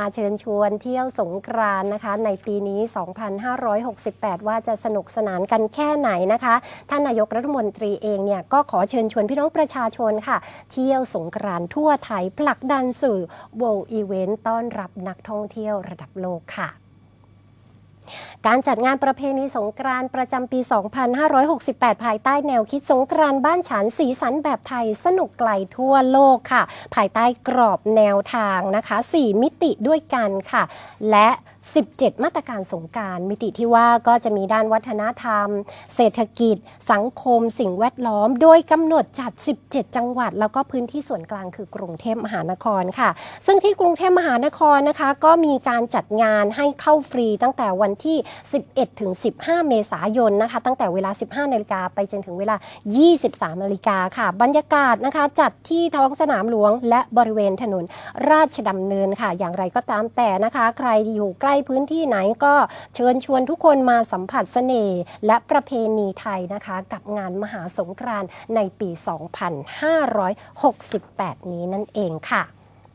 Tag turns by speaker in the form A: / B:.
A: มาเชิญชวนเที่ยวสงกรานนะคะ ในปีนี้ 2568 ว่าจะสนุกสนานกันแค่ไหนนะคะ ท่านนายกรัฐมนตรีเองเนี่ยก็ขอเชิญชวนพี่น้องประชาชนค่ะ เที่ยวสงกรานทั่วไทยผลักดันสื่อ World Event ต้อนรับนักท่องเที่ยวระดับโลกค่ะ การจัดงานประเพณีสงกรานต์ประจำปี 2568 ภายใต้แนวคิดสงกรานต์บ้านฉันสีสันแบบไทยสนุกไกลทั่วโลกค่ะ ภายใต้กรอบแนวทางนะคะ 4 มิติด้วยกันค่ะ และ17 มาตรการสงการมิติที่ว่าก็จะมีด้านวัฒนธรรม เศรษฐกิจ สังคม สิ่งแวดล้อม โดยกำหนดจัด 17 จังหวัด แล้วก็พื้นที่ส่วนกลางคือกรุงเทพมหานครค่ะ ซึ่งที่กรุงเทพมหานครนะคะ ก็มีการจัดงานให้เข้าฟรีตั้งแต่วันที่ 11 ถึง 15 เมษายนนะคะ ตั้งแต่เวลา 15 นาฬิกาไปจนถึงเวลา 23 นาฬิกาค่ะ บรรยากาศนะคะ จัดที่ท้องสนามหลวง และบริเวณถนนราชดำเนินค่ะ อย่างไรก็ตามแต่นะคะ ใครอยู่ใกล้ล้พื้นที่ไหนก็เชิญชวนทุกคนมาสัมผัสเสน่ห์และประเพณีไทยนะคะ กับงานมหาสงกรานต์ในปี 2568 นี้นั่นเองค่ะ